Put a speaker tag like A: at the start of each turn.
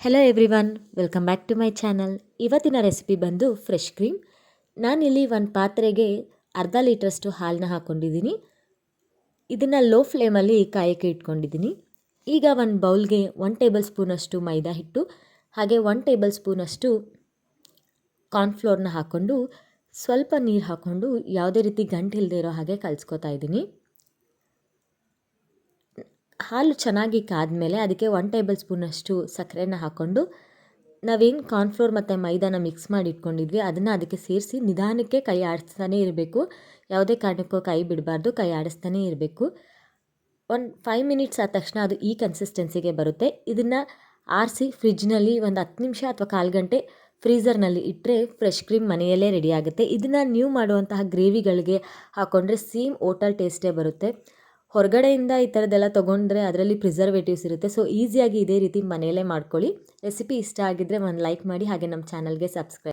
A: Hello everyone welcome back to my channel ಇವತ್ತಿನ recipe ಬಂದು fresh cream ನಾನಿಲ್ಲಿ ಒಂದು ಪಾತ್ರೆಗೆ ಅರ್ಧ ಲೀಟ್ರಷ್ಟು ಹಾಲನ್ನ ಹಾಕ್ಕೊಂಡಿದ್ದೀನಿ ಇದನ್ನು ಲೋ ಫ್ಲೇಮಲ್ಲಿ ಕಾಯಕ್ಕೆ ಇಟ್ಕೊಂಡಿದ್ದೀನಿ. ಈಗ ಒಂದು ಬೌಲ್ಗೆ ಒನ್ ಟೇಬಲ್ ಸ್ಪೂನಷ್ಟು ಮೈದಾ ಹಿಟ್ಟು, ಹಾಗೆ ಒನ್ ಟೇಬಲ್ ಸ್ಪೂನಷ್ಟು ಕಾರ್ನ್ಫ್ಲೋರ್ನ ಹಾಕ್ಕೊಂಡು ಸ್ವಲ್ಪ ನೀರು ಹಾಕ್ಕೊಂಡು ಯಾವುದೇ ರೀತಿ ಗಂಟು ಇಲ್ಲದೆ ಇರೋ ಹಾಗೆ ಕಲಿಸ್ಕೊತಾ ಇದ್ದೀನಿ. ಹಾಲು ಚೆನ್ನಾಗಿ ಕಾದ್ಮೇಲೆ ಅದಕ್ಕೆ ಒನ್ ಟೇಬಲ್ ಸ್ಪೂನಷ್ಟು ಸಕ್ಕರೆನ ಹಾಕ್ಕೊಂಡು ನಾವೇನು ಕಾರ್ನ್ಫ್ಲೋರ್ ಮತ್ತು ಮೈದಾನ ಮಿಕ್ಸ್ ಮಾಡಿ ಇಟ್ಕೊಂಡಿದ್ವಿ, ಅದನ್ನು ಅದಕ್ಕೆ ಸೇರಿಸಿ ನಿಧಾನಕ್ಕೆ ಕೈ ಆಡಿಸ್ತಾನೆ ಇರಬೇಕು. ಯಾವುದೇ ಕಾರಣಕ್ಕೂ ಕೈ ಬಿಡಬಾರ್ದು, ಕೈ ಆಡಿಸ್ತಾನೆ ಇರಬೇಕು. ಒಂದು ಫೈವ್ ಮಿನಿಟ್ಸ್ ಆದ ತಕ್ಷಣ ಅದು ಈ ಕನ್ಸಿಸ್ಟೆನ್ಸಿಗೆ ಬರುತ್ತೆ. ಇದನ್ನು ಆರಿಸಿ ಫ್ರಿಜ್ನಲ್ಲಿ ಒಂದು ಹತ್ತು ನಿಮಿಷ ಅಥವಾ ಕಾಲು ಗಂಟೆ ಫ್ರೀಝರ್ನಲ್ಲಿ ಇಟ್ಟರೆ ಫ್ರೆಶ್ ಕ್ರೀಮ್ ಮನೆಯಲ್ಲೇ ರೆಡಿ ಆಗುತ್ತೆ. ಇದನ್ನು ನೀವು ಮಾಡುವಂತಹ ಗ್ರೇವಿಗಳಿಗೆ ಹಾಕ್ಕೊಂಡ್ರೆ ಸೇಮ್ ಓಟಲ್ ಟೇಸ್ಟೇ ಬರುತ್ತೆ. ಹೊರಗಡೆಯಿಂದ ಈ ಥರದ್ದೆಲ್ಲ ತೊಗೊಂಡ್ರೆ ಅದರಲ್ಲಿ ಪ್ರಿಸರ್ವೇಟಿವ್ಸ್ ಇರುತ್ತೆ. ಸೊ ಈಸಿಯಾಗಿ ಇದೇ ರೀತಿ ಮನೆಯಲ್ಲೇ ಮಾಡ್ಕೊಳ್ಳಿ. ರೆಸಿಪಿ ಇಷ್ಟ ಆಗಿದ್ದರೆ ಒಂದು ಲೈಕ್ ಮಾಡಿ, ಹಾಗೆ ನಮ್ಮ ಚಾನಲ್ಗೆ ಸಬ್ಸ್ಕ್ರೈಬ್